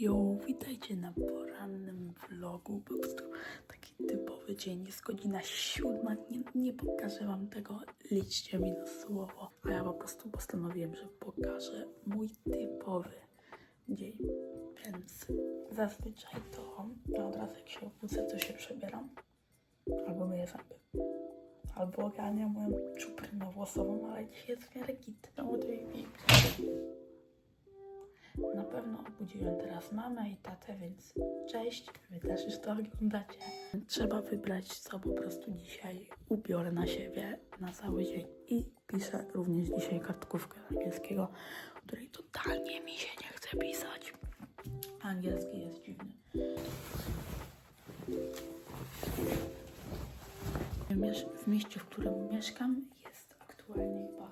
Jo, witajcie na porannym vlogu. Po prostu taki typowy dzień. Jest godzina siódma. Nie, nie pokażę wam tego. Liczcie mi na słowo. A ja po prostu postanowiłem, że pokażę mój typowy dzień. Więc zazwyczaj to od razu jak się obudzę, to się przebieram. Albo myję zęby. Albo ogarniam moją czuprynę włosową, ale dzisiaj jest w miarę git. No, na pewno obudziłem teraz mamę i tatę, więc cześć, wy też już to oglądacie. Trzeba wybrać, co po prostu dzisiaj ubiorę na siebie na cały dzień. I piszę również dzisiaj kartkówkę angielskiego, której totalnie mi się nie chce pisać. Angielski jest dziwny. W mieście, w którym mieszkam jest aktualnie chyba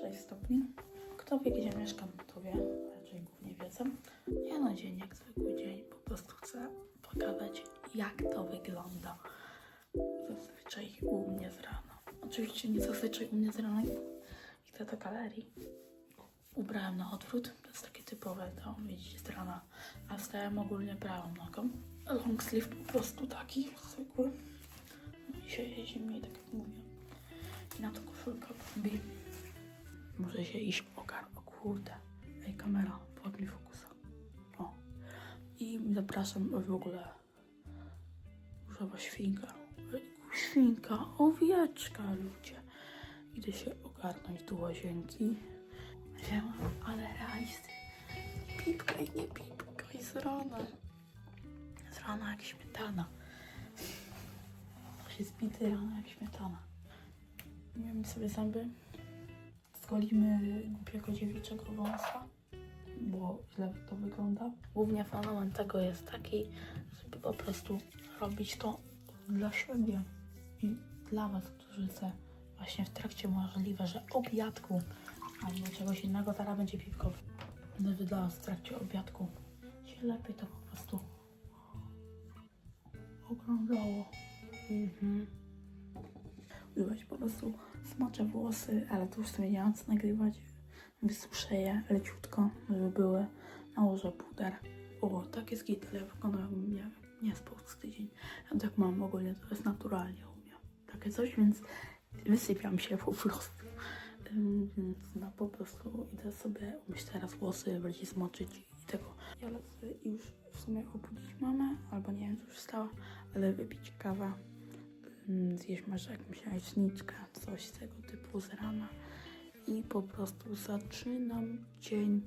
6 stopni. Kto wie, gdzie mieszkam, to wie, raczej głównie wiedzą. Nie no, dzień jak zwykły dzień, po prostu chcę pokazać, jak to wygląda. Zazwyczaj u mnie z rana. Oczywiście nie zazwyczaj u mnie z rana, idę do galerii. Ubrałem na odwrót, to jest takie typowe, to widzicie z rana. A wstałem ogólnie prawą nogą. Long sleeve po prostu taki, zwykły. No i się jest zimniej, tak jak mówię. I na to koszulka bombi. Muszę się iść ogar. O kurde. Kamera, podli fokusa. O. I zapraszam w ogóle. Różowa świnka. Świnka, owieczka, ludzie. Idę się ogarnąć do łazienki. Wiem, ale realisty. Pipka i nie pipka i z rana. Z rana jak śmietana. Się zbity rano jak śmietana. Myjemy sobie zęby. Zgolimy głupiego dziewiczego wąsa, bo źle to wygląda. Głównie fenomen tego jest taki, żeby po prostu robić to dla siebie i dla was, którzy chce właśnie w trakcie możliwe, że obiadku albo czegoś innego, zaraz będzie piwko. Będę was w trakcie obiadku się lepiej to po prostu oglądało. Mhm. Używać po prostu smoczę włosy, ale to już sobie nie mam co nagrywać. Wysuszę je leciutko, żeby były. Nałożę puder. O, tak jest git, ale ja nie, spał z tydzień. Ja tak mam ogólnie, to jest naturalnie u mnie. Takie coś, więc wysypiam się po prostu. Więc no po prostu idę sobie umyć teraz włosy, bardziej zmoczyć i tego. Ja lecę już w sumie obudzić mamę, albo nie wiem co już stała, ale wypić kawę zjeść może jakąś jajeczniczkę, coś tego typu z rana i po prostu zaczynam dzień.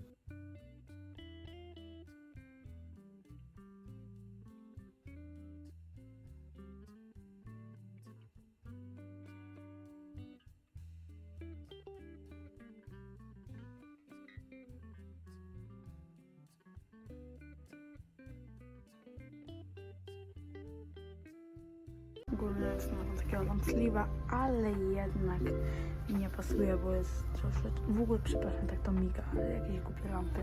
Ogólnie jest mam takiego sleeve'a, ale jednak pasuje, bo jest troszeczkę... W ogóle, przepraszam, tak to miga, ale jakieś głupie lampy.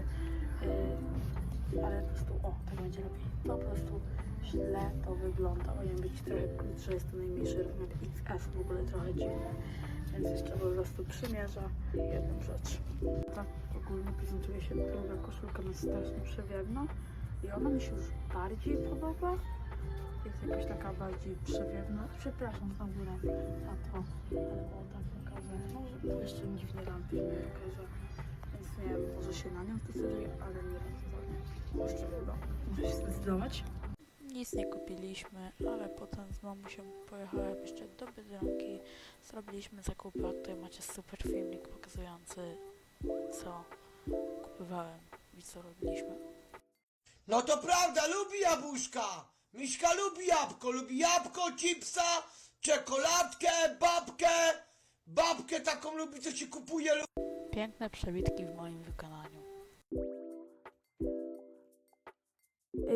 Yy, ale po prostu, o, tak będzie lepiej. Po prostu źle to wygląda. Powinien być trochę krótszy, jest to najmniejszy rozmiar XS, w ogóle trochę dziwny. Więc jeszcze po prostu przymierzę jedną rzecz. Tak ogólnie prezentuje się druga koszulka na strasznie przewiewna i ona mi się już bardziej podoba jest jakaś taka bardziej przewiewna. Przepraszam za górę za to, ale o tak. Może to jeszcze lampy. Więc nie wiem, może się na nią zdecyduję, ale nie wiem. Jeszcze chyba. Muszę się zdecydować. Nic nie kupiliśmy, ale potem z mamusią pojechałem jeszcze do Biedronki. Zrobiliśmy zakupy, a tutaj macie super filmik pokazujący co kupowałem i co robiliśmy. No to prawda, lubi jabłuszka. Miśka lubi jabłko, lubi jabłko, chipsa, czekoladkę, babkę. Babkę taką lubi, co się kupuje. lu- Piękne przebitki w moim wykonaniu.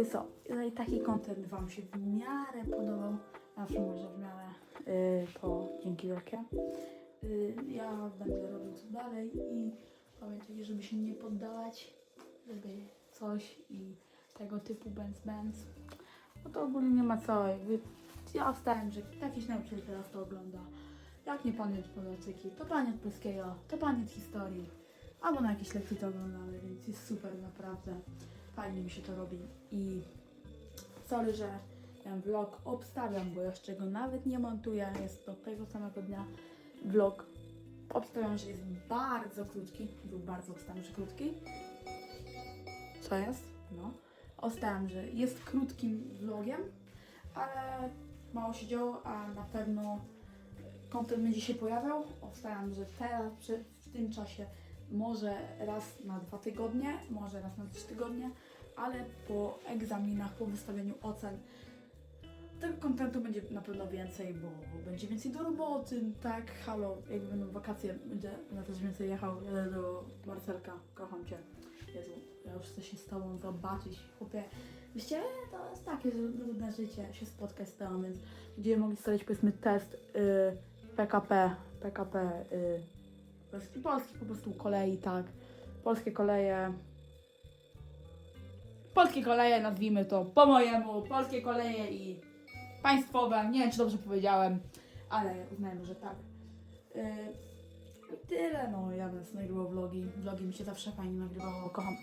Y, Co? No i taki content Wam się w miarę podobał. Zawsze może w miarę. y, to dzięki wielkie. Y, ja będę robił to dalej i pamiętajcie, żeby się nie poddawać, żeby coś i tego typu Benz Benz. No to ogólnie nie ma co. Jakby ja wstałem, że jakiś nauczyciel teraz to ogląda. Jak nie pamięć Polacyki, to pamięć polskiego, to pamięć historii. Albo na jakieś lekcje to oglądamy, więc jest super naprawdę. fajnie mi się to robi i sorry, że ten vlog obstawiam, bo jeszcze go nawet nie montuję, jest do tego samego dnia vlog. Obstawiam, że jest bardzo krótki, był bardzo obstawiam, że krótki. Co jest? No. Obstawiam, że jest krótkim vlogiem, ale mało się działo, a na pewno kontent będzie się pojawiał. Obstawiam, że teraz, w tym czasie może raz na dwa tygodnie, może raz na trzy tygodnie, ale po egzaminach, po wystawieniu ocen tego kontentu będzie na pewno więcej, bo będzie więcej do roboty, tak, halo, jak będą wakacje, będzie na też więcej jechał, jadę do Marcelka, kocham Cię, Jezu, ja już chcę się z Tobą zobaczyć, chłopie, Wiecie, to jest takie trudne życie, się spotkać z Tobą, więc będziemy mogli stawiać powiedzmy test y, PKP, PKP, y, polski, polski po prostu kolei, tak, polskie koleje, polskie koleje, nazwijmy to po mojemu, polskie koleje i państwowe, nie wiem czy dobrze powiedziałem, ale uznajmy, że tak. Yy, tyle, no ja będę nagrywał vlogi, vlogi mi się zawsze fajnie nagrywało, kocham.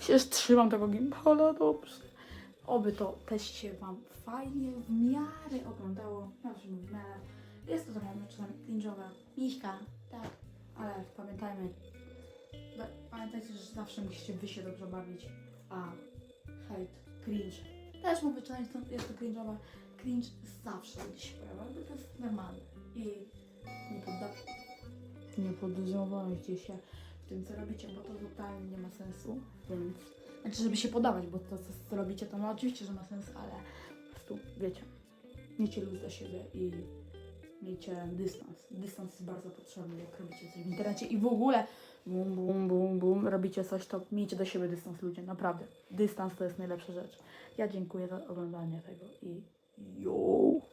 Się trzymam tego gimbala, dobrze. Oby to też się Wam fajnie, w miarę oglądało, zawsze w miarę. Jest to trochę czasami cringe'owe, miśka, tak, ale pamiętajmy, pamiętajcie, że zawsze musicie Wy się dobrze bawić, a hejt, cringe, też mówię często, jest to cringe'owe, cringe zawsze będzie się pojawiał, bo to jest normalne. I nie, podda- nie podejrzewajcie się w tym, co robicie, bo to totalnie nie ma sensu, więc znaczy, żeby się podawać, bo to, co, co robicie, to no oczywiście, że ma sens, ale po prostu, wiecie, miejcie luz do siebie i miejcie dystans. Dystans jest bardzo potrzebny, jak robicie coś w internecie i w ogóle bum, bum, bum, bum, robicie coś, to miejcie do siebie dystans ludzie, naprawdę. Dystans to jest najlepsza rzecz. Ja dziękuję za oglądanie tego i yo!